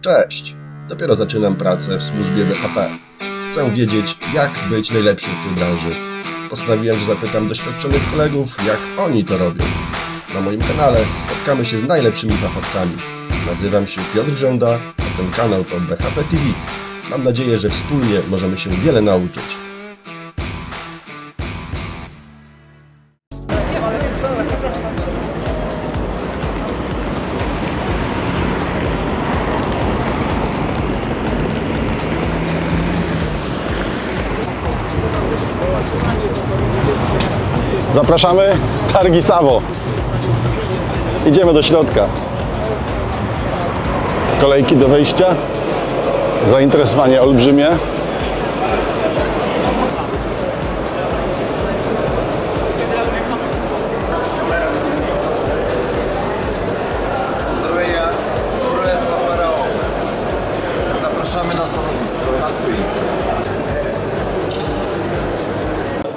Cześć! Dopiero zaczynam pracę w służbie BHP. Chcę wiedzieć, jak być najlepszym w tej branży. Postanowiłem, że zapytam doświadczonych kolegów, jak oni to robią. Na moim kanale spotkamy się z najlepszymi fachowcami. Nazywam się Piotr Żąda, a ten kanał to BHP TV. Mam nadzieję, że wspólnie możemy się wiele nauczyć. Zapraszamy Targi Savo. Idziemy do środka. Kolejki do wejścia. Zainteresowanie olbrzymie. Zapraszamy na stanowisko, na stoisko.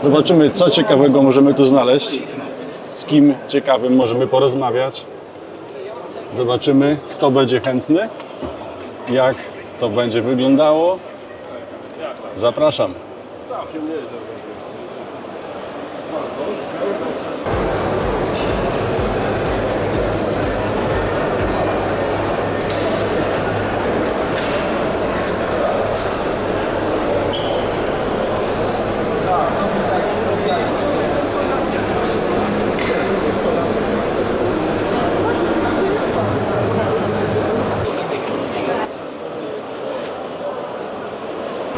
Zobaczymy, co ciekawego możemy tu znaleźć. Z kim ciekawym możemy porozmawiać. Zobaczymy, kto będzie chętny, jak to będzie wyglądało. Zapraszam.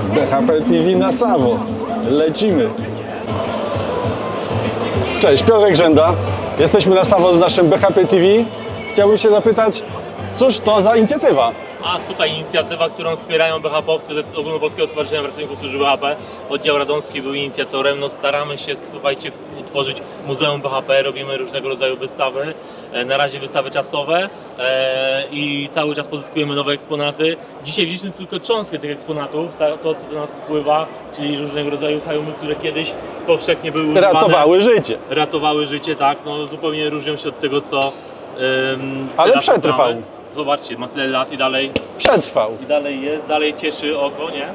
BHP TV na Savo. Lecimy. Cześć, Piotrek Rzęda. Jesteśmy na Savo z naszym BHP TV. Chciałbym się zapytać, cóż to za inicjatywa? A słuchaj, inicjatywa, którą wspierają BHP-owcy ze Ogólnopolskiego Stowarzyszenia Pracowników Służby BHP. Oddział Radomski był inicjatorem. No staramy się, słuchajcie, utworzyć Muzeum BHP, robimy różnego rodzaju wystawy. E, Na razie wystawy czasowe e, i cały czas pozyskujemy nowe eksponaty. Dzisiaj wzięliśmy tylko cząstkę tych eksponatów, to co do nas wpływa, czyli różnego rodzaju hełmy, które kiedyś powszechnie były używane Ratowały życie. ratowały życie, tak, no zupełnie różnią się od tego, co Ale teraz przetrwał. mamy. Zobaczcie, ma tyle lat i dalej, Przetrwał. i dalej jest, dalej cieszy oko, nie?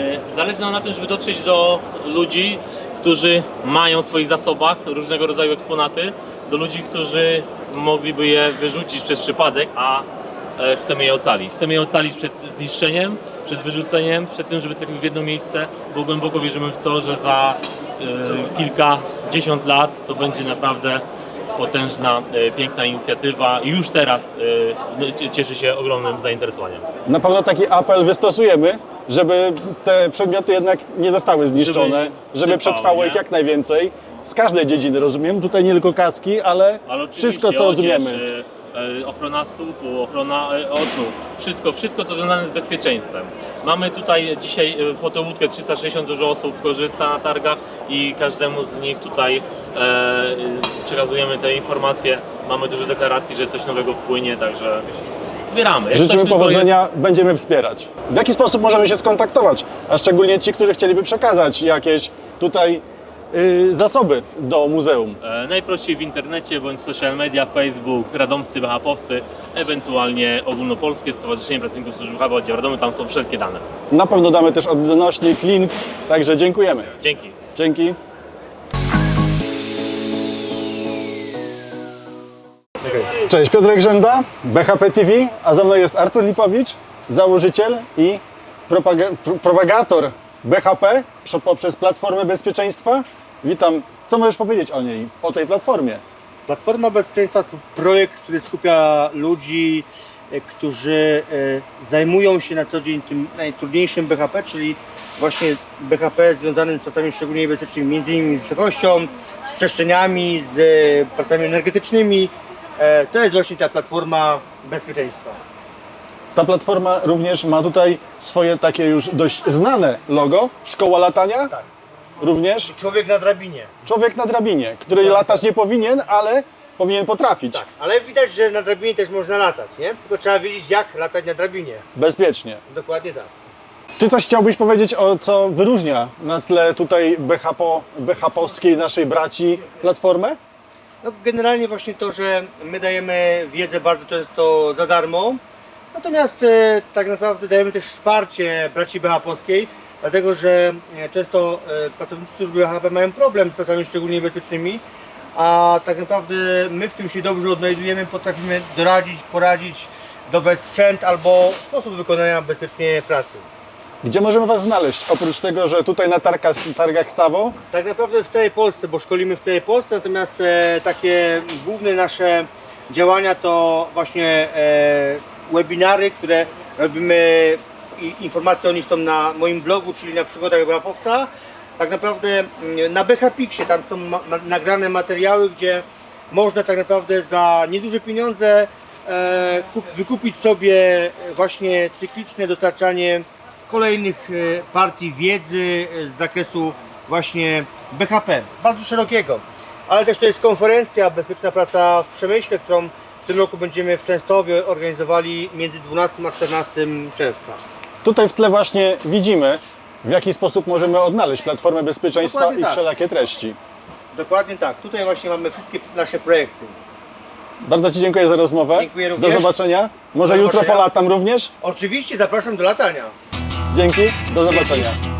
Yy, Zależy nam na tym, żeby dotrzeć do ludzi, którzy mają w swoich zasobach różnego rodzaju eksponaty, do ludzi, którzy mogliby je wyrzucić przez przypadek, a e, chcemy je ocalić. Chcemy je ocalić przed zniszczeniem, przed wyrzuceniem, przed tym, żeby trafiły w jedno miejsce, bo głęboko wierzymy w to, że za e, kilkadziesiąt lat to będzie naprawdę potężna, e, piękna inicjatywa i już teraz e, cie- cieszy się ogromnym zainteresowaniem. Na pewno taki apel wystosujemy, żeby te przedmioty jednak nie zostały zniszczone, Żeby żeby, przetrwało ich jak najwięcej. Z każdej dziedziny rozumiem, tutaj nie tylko kaski, ale, Ale wszystko co rozumiemy. E, Ochrona słuchu, ochrona e, oczu, wszystko, wszystko co związane z bezpieczeństwem. Mamy tutaj dzisiaj e, fotołódkę 360, dużo osób korzysta na targach i każdemu z nich tutaj przekazujemy te informacje. Mamy dużo deklaracji, że coś nowego wpłynie, także zbieramy. Jak Życzymy powodzenia, będziemy wspierać. W jaki sposób możemy się skontaktować? A szczególnie ci, którzy chcieliby przekazać jakieś tutaj zasoby do muzeum. E, Najprościej w internecie bądź social media, Facebook, Radomscy BHP-owcy, ewentualnie Ogólnopolskie Stowarzyszenie Pracowników Służby BHP Oddział Radomy, tam są wszelkie dane. Na pewno damy też odnośnik, link, także dziękujemy. Dzięki. Dzięki. Cześć, Piotrek Rzęda, BHP TV, a ze mną jest Artur Lipowicz, założyciel i propaga- pr- propagator BHP prze- poprzez Platformę Bezpieczeństwa. Witam. Co możesz powiedzieć o niej, o tej platformie? Platforma Bezpieczeństwa to projekt, który skupia ludzi, e, którzy e, zajmują się na co dzień tym najtrudniejszym BHP, czyli właśnie BHP związanym z pracami szczególnie niebezpiecznymi, między innymi z wysokością, z przestrzeniami, z e, pracami energetycznymi. To jest właśnie ta platforma bezpieczeństwa. Ta platforma również ma tutaj swoje takie już dość znane logo, Szkoła Latania. Tak. Również Człowiek na drabinie. człowiek na drabinie, który latać nie powinien, ale powinien potrafić Tak, ale widać, że na drabinie też można latać, nie? Tylko trzeba wiedzieć, jak latać na drabinie. bezpiecznie. Dokładnie tak. Czy coś chciałbyś powiedzieć o co wyróżnia na tle tutaj BHP, BHP-owskiej naszej braci platformę? No, generalnie właśnie to, że my dajemy wiedzę bardzo często za darmo, Natomiast e, tak naprawdę dajemy też wsparcie braci BHP-owskiej, dlatego że e, często e, pracownicy służby BHP mają problem z pracami szczególnie bezpiecznymi, a tak naprawdę my w tym się dobrze odnajdujemy, potrafimy doradzić, poradzić, dobrać sprzęt albo sposób wykonania bezpiecznie pracy. Gdzie możemy Was znaleźć? Oprócz tego, że tutaj na targach, targach Savo, Tak naprawdę w całej Polsce, bo szkolimy w całej Polsce, natomiast e, takie główne nasze działania to właśnie e, webinary, które robimy i informacje o nich są na moim blogu, czyli na przygodach Brapowca. Tak naprawdę mm, na BHPixie tam są ma, nagrane materiały, gdzie można tak naprawdę za nieduże pieniądze e, kup, wykupić sobie właśnie cykliczne dostarczanie kolejnych e, partii wiedzy e, z zakresu właśnie BHP, bardzo szerokiego. Ale też to jest konferencja Bezpieczna Praca w Przemyśle, którą w tym roku będziemy w Częstochowie organizowali między 12 a 14 czerwca. Tutaj w tle właśnie widzimy, w jaki sposób możemy odnaleźć platformę bezpieczeństwa Dokładnie i tak. wszelakie treści. Dokładnie tak. Tutaj właśnie mamy wszystkie nasze projekty. Bardzo Ci dziękuję za rozmowę. Dziękuję również. Do zobaczenia. Może Do jutro zobaczenia. polatam również. Oczywiście zapraszam do latania. Dzięki. Do zobaczenia.